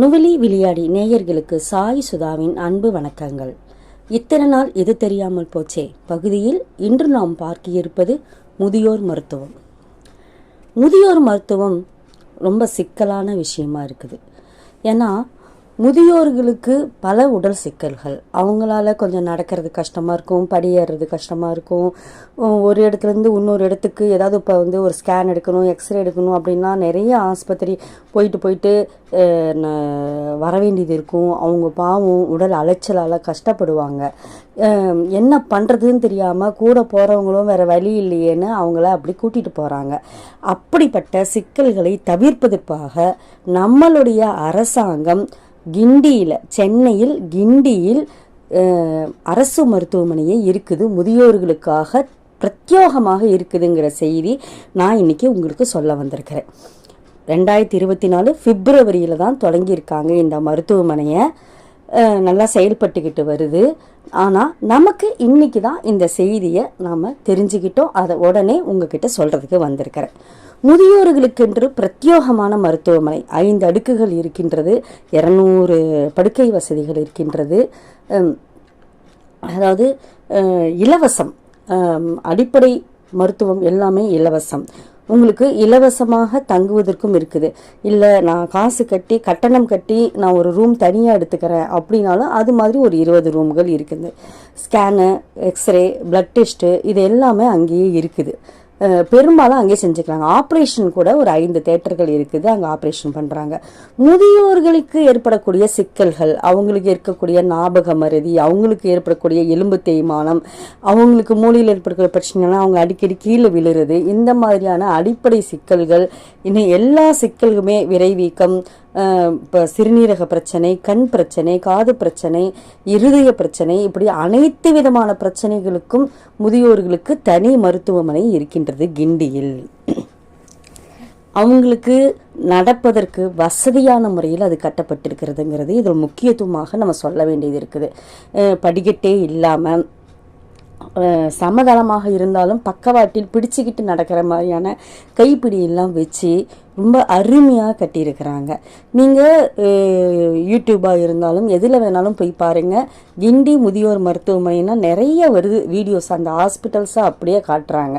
நுவலி விளையாடி நேயர்களுக்கு சாய் சுதாவின் அன்பு வணக்கங்கள். இத்தனை நாள் எது தெரியாமல் போச்சே? பகுதியில் இன்று நாம் பார்க்க இருப்பது முதியோர் மருத்துவம். முதியோர் மருத்துவம் ரொம்ப சிக்கலான விஷயமா இருக்குது. ஏன்னா முதியோர்களுக்கு பல உடல் சிக்கல்கள். அவங்களால கொஞ்சம் நடக்கிறது கஷ்டமாக இருக்கும் படியேறது கஷ்டமாக இருக்கும். ஒரு இடத்துலேருந்து இன்னொரு இடத்துக்கு ஏதாவது இப்போ வந்து ஒரு ஸ்கேன் எடுக்கணும் எக்ஸ்ரே எடுக்கணும் அப்படின்னா நிறைய ஆஸ்பத்திரி போயிட்டு போயிட்டு ந- வர வேண்டியது இருக்கும். அவங்க பாவம் உடல் அலைச்சலால் கஷ்டப்படுவாங்க. என்ன பண்ணுறதுன்னு தெரியாமல் கூட போகிறவங்களும் வேறு வழி இல்லையேன்னு அவங்கள அப்படி கூட்டிகிட்டு போகிறாங்க அப்படிப்பட்ட சிக்கல்களை தவிர்ப்பதற்காக நம்மளுடைய அரசாங்கம் கிண்டியில் சென்னையில் கிண்டியில் அரசு மருத்துவமனையே இருக்குது. முதியோர்களுக்காக பிரத்யோகமாக இருக்குதுங்கிற செய்தி நான் இன்னைக்கு உங்களுக்கு சொல்ல வந்திருக்கிறேன். ரெண்டாயிரத்தி இருபத்தி நாலு பிப்ரவரியில் தான் தொடங்கியிருக்காங்க இந்த மருத்துவமனையை. நல்லா செயல்பட்டுக்கிட்டு வருது. ஆனால் நமக்கு இன்றைக்கி தான் இந்த செய்தியை நாம் தெரிஞ்சுக்கிட்டோம். அதை உடனே உங்ககிட்ட சொல்கிறதுக்கு வந்திருக்கிறேன். முதியோர்களுக்கென்று பிரத்யேகமான மருத்துவமனை ஐந்து அடுக்குகள் இருக்கின்றது இரநூறு படுக்கை வசதிகள் இருக்கின்றது. அதாவது இலவசம். அடிப்படை மருத்துவம் எல்லாமே இலவசம். உங்களுக்கு இலவசமாக தங்குவதற்கும் இருக்குது. இல்லை நான் காசு கட்டி கட்டணம் கட்டி நான் ஒரு ரூம் தனியாக எடுத்துக்கிறேன் அப்படின்னாலும் அது மாதிரி ஒரு இருபது ரூம்கள் இருக்குது. ஸ்கேனு எக்ஸ்ரே பிளட் டெஸ்ட்டு இது எல்லாமே அங்கேயே இருக்குது. பெரும்பாலும் அங்கேயே செஞ்சுக்கிறாங்க ஆப்ரேஷன் கூட ஒரு ஐந்து தேட்டர்கள் இருக்குது அங்கே ஆப்ரேஷன் பண்ணுறாங்க முதியோர்களுக்கு ஏற்படக்கூடிய சிக்கல்கள் அவங்களுக்கு இருக்கக்கூடிய ஞாபக மருதி அவங்களுக்கு ஏற்படக்கூடிய எலும்பு தேய்மானம் அவங்களுக்கு மூளையில் ஏற்படக்கூடிய பிரச்சனைலாம் அவங்க அடிக்கடி கீழே விழுறது இந்த மாதிரியான அடிப்படை சிக்கல்கள் இன்னும் எல்லா சிக்கல்களுமே விரைவீக்கம் இப்போ சிறுநீரக பிரச்சனை கண் பிரச்சனை காது பிரச்சனை இருதய பிரச்சனை இப்படி அனைத்து விதமான பிரச்சனைகளுக்கும் முதியோர்களுக்கு தனி மருத்துவமனை இருக்கின்றது கிண்டியில். அவங்களுக்கு நடப்பதற்கு வசதியான முறையில் அது கட்டப்பட்டிருக்கிறதுங்கிறது இதில் முக்கியத்துவமாக நம்ம சொல்ல வேண்டியது இருக்குது. படிக்கட்டே இல்லாமல் சமதளமாக இருந்தாலும் பக்கவாட்டில் பிடிச்சிக்கிட்டு நடக்கிற மாதிரியான கைப்பிடி எல்லாம் வச்சு ரொம்ப அருமையாக கட்டியிருக்கிறாங்க. நீங்கள் யூடியூபாக இருந்தாலும் எதில் வேணாலும் போய் பாருங்கள் கிண்டி முதியோர் மருத்துவமனைனா நிறைய வருது வீடியோஸ். அந்த ஹாஸ்பிட்டல்ஸை அப்படியே காட்டுறாங்க.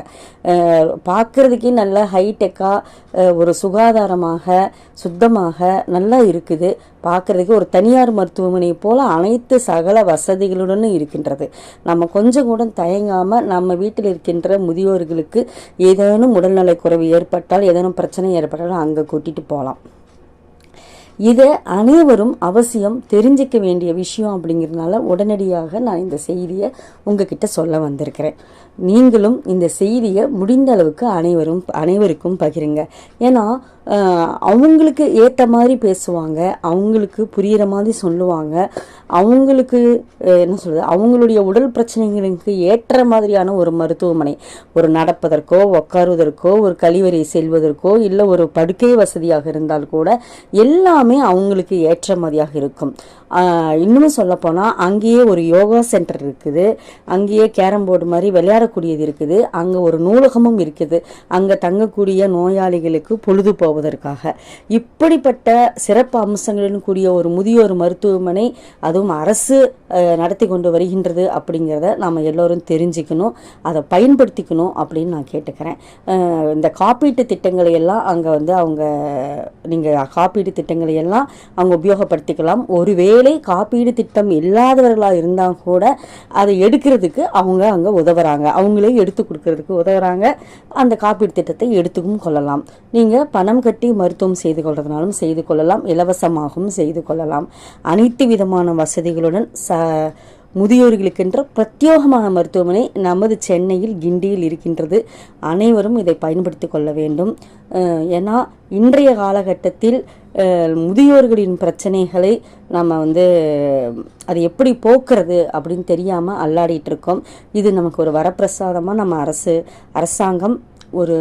பார்க்குறதுக்கே நல்ல ஹைடெக்காக ஒரு சுகாதாரமாக சுத்தமாக நல்லா இருக்குது. பார்க்குறதுக்கு ஒரு தனியார் மருத்துவமனை போல் அனைத்து சகல வசதிகளுடனும் இருக்கின்றது. நம்ம கொஞ்சம் கூட தயங்காமல் நம்ம வீட்டில் இருக்கின்ற முதியோர்களுக்கு ஏதேனும் உடல்நலைக் குறைவு ஏற்பட்டால் ஏதேனும் பிரச்சனை ஏற்பட்டால் அங்கே கூட்டிகிட்டு போகலாம் இதை அனைவரும் அவசியம் தெரிஞ்சிக்க வேண்டிய விஷயம் அப்படிங்கிறதுனால உடனடியாக நான் இந்த செய்தியை உங்ககிட்ட சொல்ல வந்திருக்கிறேன். நீங்களும் இந்த செய்தியை முடிந்த அளவுக்கு அனைவரும் அனைவருக்கும் பகிருங்க. ஏன்னா அவங்களுக்கு ஏற்ற மாதிரி பேசுவாங்க அவங்களுக்கு புரிகிற மாதிரி சொல்லுவாங்க அவங்களுக்கு என்ன சொல்கிறது அவங்களுடைய உடல் பிரச்சனைகளுக்கு ஏற்ற மாதிரியான ஒரு மருத்துவமனை ஒரு நடப்பதற்கோ உட்காருவதற்கோ ஒரு கழிவறை செல்வதற்கோ இல்லை ஒரு படுக்கை வசதியாக இருந்தால் கூட எல்லாமே அவங்களுக்கு ஏற்றமதியாக இருக்கும். ஆஹ், இன்னும் சொல்லப்போனால் அங்கேயே ஒரு யோகா சென்டர் இருக்குது. அங்கேயே கேரம் போர்டு மாதிரி விளையாடக்கூடியது இருக்குது. அங்கே ஒரு நூலகமும் இருக்குது. அங்கே தங்கக்கூடிய நோயாளிகளுக்கு பொழுது போவதற்காக. இப்படிப்பட்ட சிறப்பு அம்சங்களுடன் கூடிய ஒரு முதியோர் மருத்துவமனை அதுவும் அரசு நடத்தி கொண்டு வருகின்றது அப்படிங்கிறத நாம் எல்லோரும் தெரிஞ்சுக்கணும். அதை பயன்படுத்திக்கணும் அப்படின்னு நான் கேட்டுக்கிறேன். இந்த காப்பீட்டு திட்டங்களை எல்லாம் அங்கே வந்து அவங்க நீங்கள் காப்பீட்டு திட்டங்களை எல்லாம் அவங்க உபயோகப்படுத்திக்கலாம். ஒருவேளை காப்பீடு திட்டம் இல்லாதவர்களாக இருந்தால் கூட அதை எடுக்கிறதுக்கு அவங்க அங்கே உதவுறாங்க. அவங்களே எடுத்து கொடுக்கறதுக்கு உதவுறாங்க. அந்த காப்பீடு திட்டத்தை எடுத்துக்கும் கொள்ளலாம். நீங்கள் பணம் கட்டி மருத்துவம் செய்து கொள்றதுனாலும் செய்து கொள்ளலாம். இலவசமாகவும் செய்து கொள்ளலாம். அனைத்து விதமான வசதிகளுடன் ச முதியோர்களுக்கென்ற பிரத்யேகமான மருத்துவமனை நமது சென்னையில் கிண்டியில் இருக்கின்றது. அனைவரும் இதை பயன்படுத்தி கொள்ள வேண்டும். ஏன்னா இன்றைய காலகட்டத்தில் முதியோர்களின் பிரச்சனைகளை நம்ம வந்து அது எப்படி போக்குறது அப்படின்னு தெரியாமல் அல்லாடிட்டு இருக்கோம். இது நமக்கு ஒரு வரப்பிரசாதமாக நம்ம அரசு அரசாங்கம் ஒரு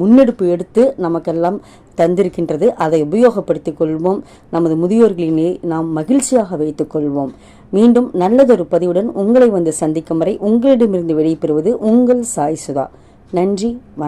முன்னெடுப்பு எடுத்து நமக்கெல்லாம் தந்திருக்கின்றது. அதை உபயோகப்படுத்திக் கொள்வோம். நமது முதியோர்களினை நாம் மகிழ்ச்சியாக வைத்துக் கொள்வோம். மீண்டும் நல்லதொரு பதிவுடன் உங்களை வந்து சந்திக்கும் வரை உங்களிடமிருந்து விடைபெறுவது உங்கள் சாய் சுதா. நன்றி வணக்கம்.